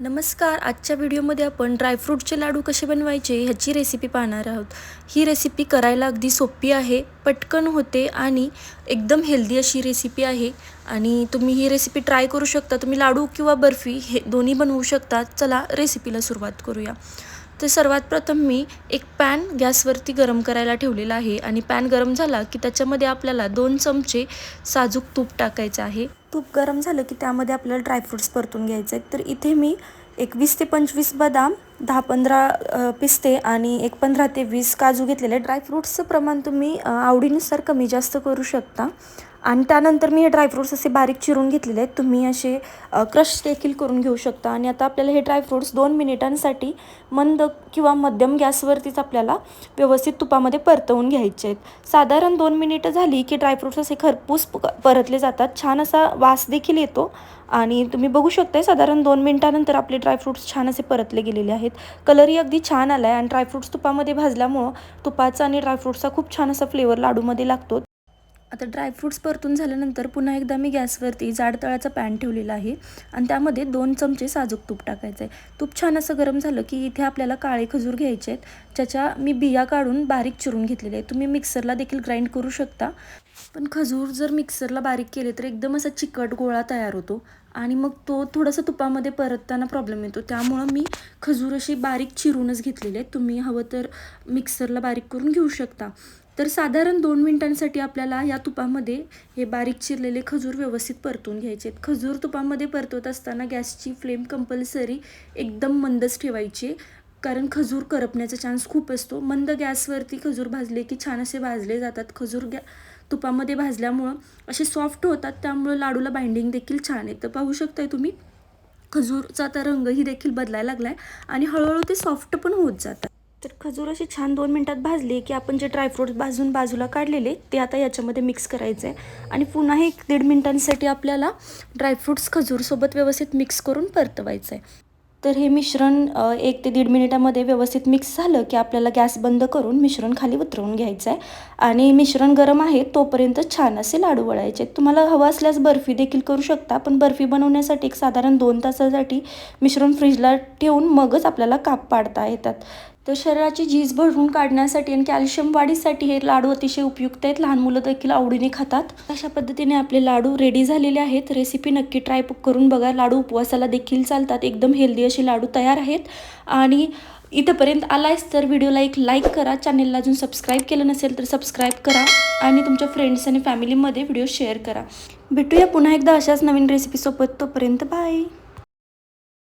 नमस्कार आजच्या व्हिडिओमध्ये आपण ड्रायफ्रूटचे लाडू कसे बनवायचे ह्याची रेसिपी पाहणार आहोत. ही रेसिपी करायला अगदी सोपी आहे पटकन होते आणि एकदम हेल्दी अशी रेसिपी आहे. आणि तुम्ही ही रेसिपी ट्राय करू शकता तुम्ही लाडू किंवा बर्फी हे दोन्ही बनवू शकता. चला रेसिपीला सुरुवात करूया. तर सर्वात प्रथम मी एक पॅन गॅसवरती गरम करायला ठेवलेला आहे आणि पॅन गरम झाला की त्याच्यामध्ये आपल्याला दोन चमचे साजूक तूप टाकायचं आहे. तूप गरम झालं की त्यामध्ये आपल्याला ड्रायफ्रूट्स परतून घ्यायचे आहेत. तर इथे मी एक वीस ते पंचवीस बदाम दहा पंधरा पिस्ते आणि एक पंधरा ते वीस काजू घेतलेले. ड्रायफ्रूट्सचं प्रमाण तुम्ही आवडीनुसार कमी जास्त करू शकता. आणि त्यानंतर मी हे ड्रायफ्रूट्स असे बारीक चिरून घेतलेले आहेत. तुम्ही असे क्रश देखील करून घेऊ शकता. आणि आता आपल्याला हे ड्रायफ्रूट्स दोन मिनिटांसाठी मंद किंवा मध्यम गॅसवरतीच आपल्याला व्यवस्थित तुपामध्ये परतवून घ्यायचे आहेत. साधारण दोन मिनिटं झाली की ड्रायफ्रूट्स असे खरपूस प- परतले जातात. छान असा वास देखील येतो. आणि तुम्ही बघू शकताय साधारण दोन मिनिटानंतर आपले ड्रायफ्रूट्स छान असे परतले गेलेले आहेत. कलरही अगदी छान आला आहे आणि ड्रायफ्रूट्स तुपामध्ये भाजल्यामुळं तुपाचा आणि ड्रायफ्रूट्सचा खूप छान असा फ्लेवर लाडूमध्ये लागतो आता ड्रायफ्रूट्स परतून झाल्यानंतर पुन्हा एकदा मी गॅसवरती जाड तळाचा पॅन ठेवलेला आहे. आणि त्यामध्ये दोन चमचे साजूक तूप टाकायचं आहे. तूप छान असं गरम झालं की इथे आपल्याला काळे खजूर घ्यायचे आहेत. ज्याच्या मी बिया काढून बारीक चिरून घेतलेले आहे तुम्ही मिक्सरला देखील ग्राइंड करू शकता. पण खजूर जर मिक्सरला बारीक केले तर एकदम असा चिकट गोळा तयार होतो. आणि मग तो थोडासा तुपामध्ये परतताना प्रॉब्लेम येतो. त्यामुळं मी खजूर अशी बारीक चिरूनच घेतलेले आहेत. तुम्ही हवं तर मिक्सरला बारीक करून घेऊ शकता. तर साधारण दोन मिनिटांसाठी आपल्याला या तुपामध्ये हे बारीक चिरलेले खजूर व्यवस्थित परतून घ्यायचे आहेत. खजूर तुपामध्ये परतवत असताना गॅसची फ्लेम कंपल्सरी एकदम मंदच ठेवायची कारण खजूर करपण्याचा चान्स खूप असतो. मंद गॅसवरती खजूर भाजले की छान असे भाजले जातात. खजूर गॅ तुपामध्ये भाजल्यामुळं असे सॉफ्ट होतात. त्यामुळं लाडूला बाइंडिंग देखील छान येतं पाहू शकताय तुम्ही खजूरचा आता रंगही देखील बदलायला लागला आहे आणि हळूहळू ते सॉफ्ट पण होत जातात. तर खजूर अशी छान दोन मिनटात भाजले की आपण जे ड्रायफ्रूट्स भाजून बाजूला काढलेले ते आता याच्यामध्ये मिक्स करायचं आहे आणि पुन्हा एक दीड मिनटांसाठी आपल्याला ड्रायफ्रूट्स खजूरसोबत व्यवस्थित मिक्स करून परतवायचं आहे तर हे मिश्रण एक ते दीड मिनिटामध्ये व्यवस्थित मिक्स झालं की आपल्याला गॅस बंद करून मिश्रण खाली उतरवून घ्यायचं आहे आणि मिश्रण गरम आहे तोपर्यंत छान असे लाडू वळायचे. तुम्हाला हवं असल्यास बर्फी देखील करू शकता पण बर्फी बनवण्यासाठी एक साधारण दोन तासासाठी मिश्रण फ्रीजला ठेवून मगच आपल्याला काप पाडता येतात. तर शरीराची झीज भरून काढण्यासाठी आणि कॅल्शियम वाढीसाठी हे लाडू अतिशय उपयुक्त आहेत. लहान मुलं देखील आवडीने खातात. अशा पद्धतीने आपले लाडू रेडी झालेले आहेत. रेसिपी नक्की ट्राय करून बघा. लाडू उपवासाला देखील चालतात. एकदम हेल्दी असे लाडू तयार आहेत. आणि इथंपर्यंत आलायस तर व्हिडिओला एक लाईक करा. चॅनेलला अजून सबस्क्राईब केलं नसेल तर सबस्क्राईब करा. आणि तुमच्या फ्रेंड्स आणि फॅमिलीमध्ये व्हिडिओ शेअर करा. भेटूया पुन्हा एकदा अशाच नवीन रेसिपीसोबत तोपर्यंत बाय